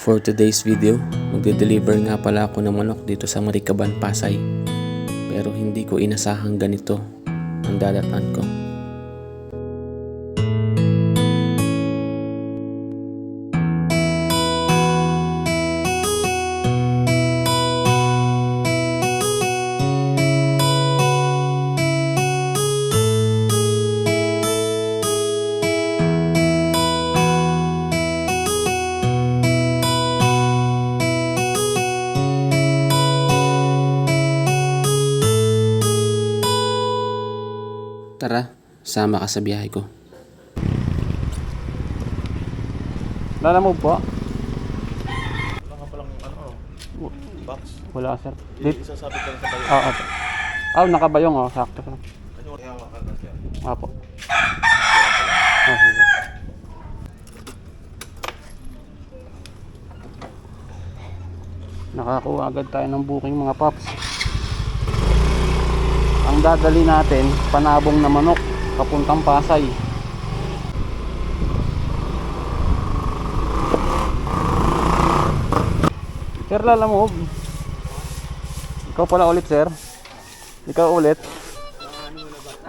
For today's video, magde-deliver nga pala ako ng manok dito sa Marikaban, Pasay. Pero hindi ko inasahang ganito ang dadatan ko. Sama ka sa biyahe ko. Lala mo po? Wala ka palang ano, box. Wala sir. Dit. Isasabit ka lang sa bayo. Oo, opo. Ah, nakabayong oh, sakto. Ano yung hawakan lang siya? Apo. Ah, sige. Nakakuha agad tayo ng booking mga paps. Ang dadali natin, panabong na manok, papuntang Pasay. Sir, lalamove. Ikaw pala ulit, sir. Ikaw ulit.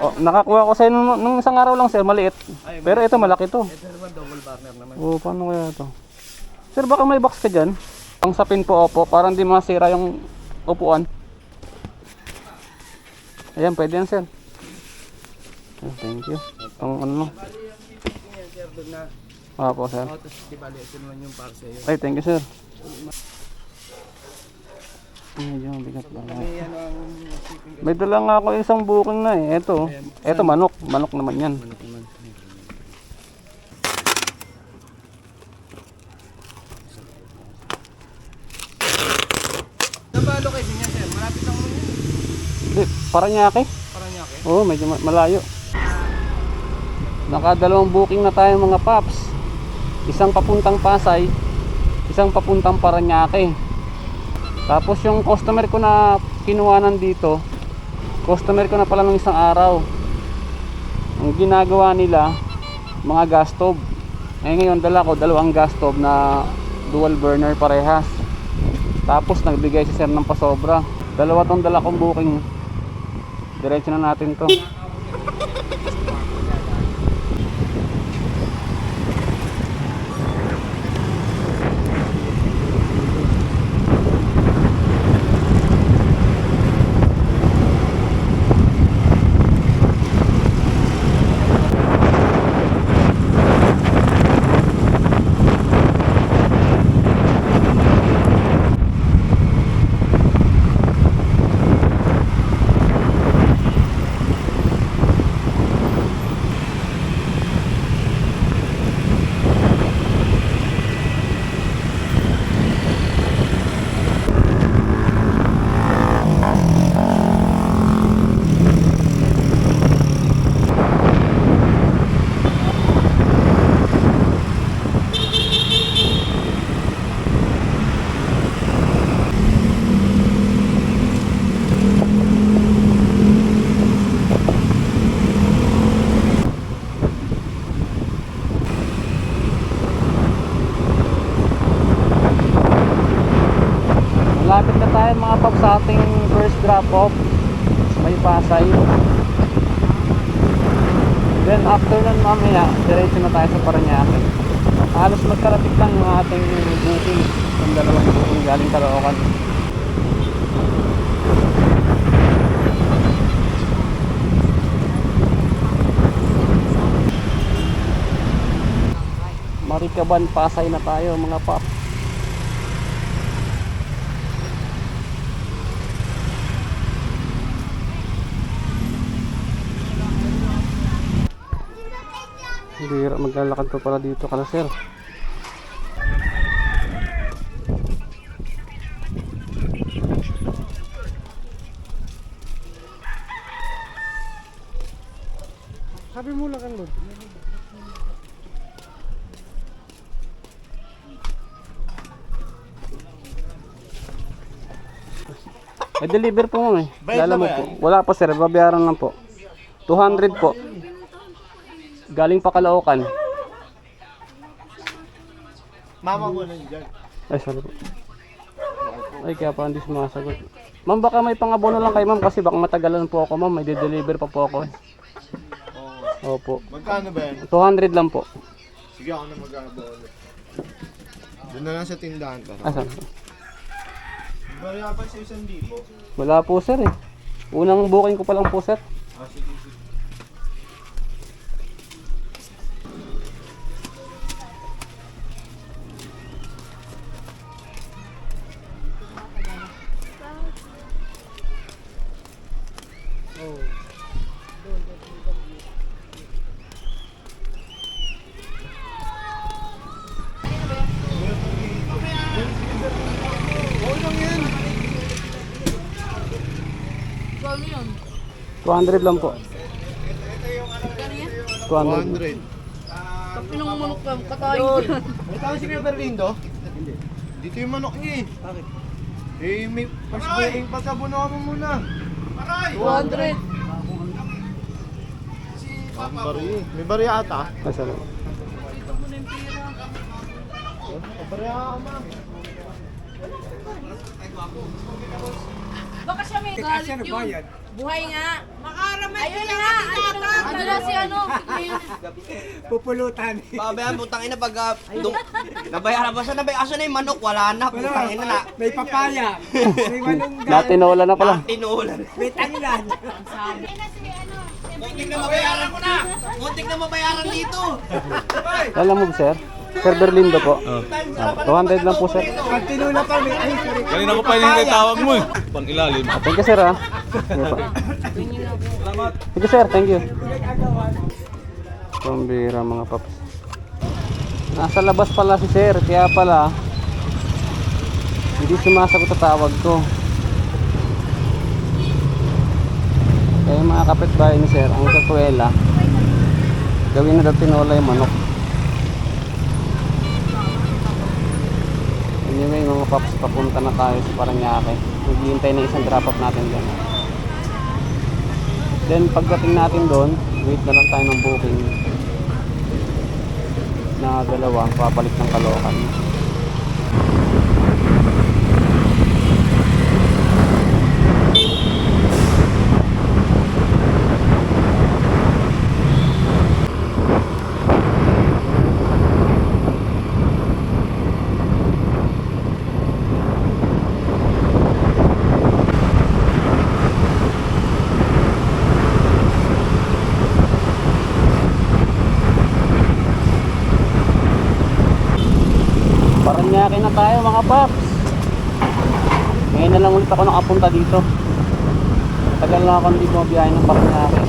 Oh, nakakuha ko sa nung, nung isang araw lang sir, maliit. Pero ito malaki to. Ito double burner naman. Oh, paano kaya to? Sir, baka may box ka diyan. Pang sapin po opo, para hindi masira yung upuan. Ayan, pwede yan sir. Oh, thank you. Pang ano? Opo sir. Ay, thank you sir. Medyo mabigat ba? May dala nga ako isang booking na eh. Ito. Ito manok. Manok naman yan. Nabalo kayo din yan, sir. Malapit lang mo. Di, Paranaque. Paranaque. Oo, medyo ma- malayo. Nakadalawang booking na tayo mga paps. Isang papuntang Pasay, isang papuntang Paranaque. Tapos yung customer ko na kinuhanan dito, customer ko na pala nung isang araw. Ang ginagawa nila, mga gas stove. Eh ngayon dala ko dalawang gas stove na dual burner parehas. Tapos nagbigay si sir ng pasobra. Dalawa tong dala kong booking. Diretso na natin to. Malapit na tayo mga pop sa ating first drop off. May Pasay. Then after nun mamaya diretso na tayo sa Paranaque. Halos magkarating lang yung ating booking yung dalawang booking galing Caloocan. Marikaban Pasay na tayo mga pop Bira, maglalakad pa pala dito kala sir. Sabi mo lang doon. May deliver po mo eh. Lala mo po. Wala po sir, babayaran lang po. 200 po. Galing pa Caloocan. Mama mo na yun dyan. Ay, sorry po. Ay, kaya pa hindi sumasagot. Ma'am, baka may pangabono lang kay ma'am kasi baka matagalan po ako ma'am. May de-deliver pa po ako eh. Opo. Magkano ba yan? 200 lang po. Sige ako na mag-aabono. Doon na lang sa tindahan ka. Ah, sorry. Bariya pa sa isang libo. Wala po sir eh. Unang booking ko pa lang po sir. Ah, sige, sige. 200 lang po. 200. 100. Pag pinangumunok ka, katayin dyan. May tao si Kuya Berlindo? Hindi. Dito yung manok niya eh. Bakit? Eh, may first booking pa sa buno mo muna. 200. Ang bari. May bari ata. Ay, sorry. Bari ata ma'am. Baka siya may galit yun. Buhay nga. Makaramay Ayun na nga. Ano na si ano? Pupulutan. Babayan, putang ina pag uh, dum- nabayaran ba sa nabay aso na yung manok, wala na, putang ina na. May papaya. May malunggay. Natinola na pala. Tinuulan. May tangilan. Muntik na mabayaran ko na. Muntik na mabayaran dito. Alam mo sir? Sir Berlindo po. Ah, 200 lang po sir. Pag tinula may ay, sorry. Kanina ko pa yung tawag mo eh. Pang ilalim. Ah, Thank you sir ah. Sige po. Sige sir, thank you. Pambira mga paps. Nasa labas pala si sir, kaya pala hindi sumasagot sa tawag ko. Kaya mga kapitbahay ni sir, ang kakwela, gawin na daw tinola yung manok. Anyway mga paps, papunta na tayo sa Paranaque. Naghihintay na isang drop off natin dyan. Then pagdating natin doon, wait na lang tayo ng booking na dalawa, papalik ng Caloocan. Paranaque na tayo mga paps. Ngayon na lang ulit ako nakapunta dito. Tagal na ako hindi bumabiyahe ng Paranaque.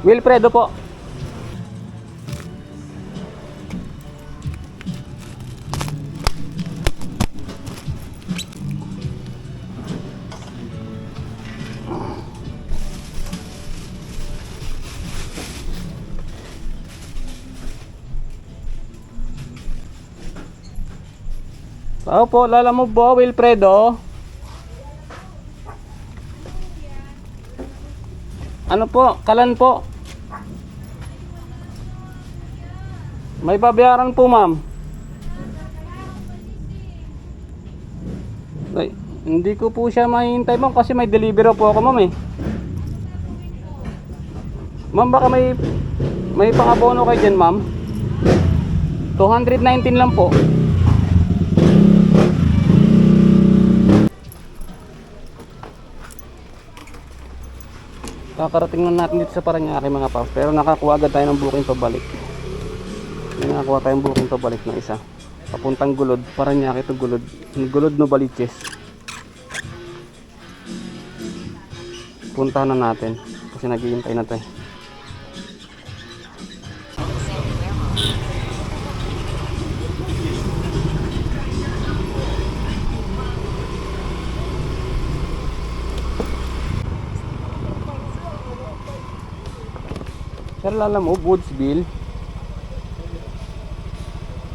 Wilfredo po. Tao po, lala mo po, Wilfredo. Ano po, kalan po. May babayaran po, ma'am. Ay, hindi ko po siya mahihintay, ma'am, kasi may delivery po ako, ma'am, eh. Ma'am, baka may may pangabono kayo dyan, ma'am. 219 lang po. Kakarating lang natin dito sa Paranaque mga paps. Pero nakakuha agad tayo ng booking pabalik. May nakakuha tayong booking pabalik na isa. Papuntang Gulod. Paranaque to Gulod. Gulod no Baliches. Puntahan na natin. Kasi naghihintay na tayo. Sir, lala mo, Woodsville.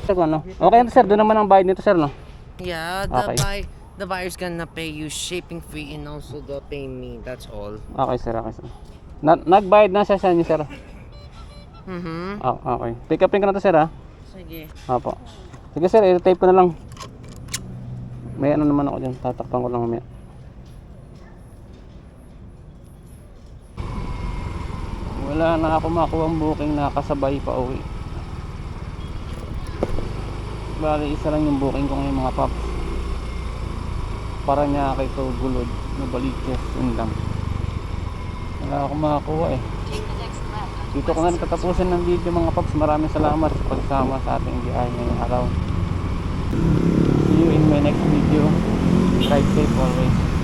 Sir, ano? Okay na sir, doon naman ang bayad nito sir, no? Yeah, the Okay. buy the buyer's gonna pay you shipping fee and also the pay me. That's all. Okay sir, okay sir. Na nagbayad na siya sa inyo sir. Mm-hmm. Ah, okay. Pick upin ko na to sir ha. Sige. Opo. Sige sir, i-tape ko na lang. May ano naman ako dyan, tatakpan ko lang mamaya. Wala na ako makuha ang booking na kasabay pa uwi. Bali, isa lang yung booking ko ngayon mga paps. Para niya kay to gulod, nabaliches, yun lang. Wala ako makakuha eh. Dito ko na tatapusin ng video mga paps. Maraming salamat sa pagsama sa ating biyahe ngayong araw. See you in my next video. Drive safe always.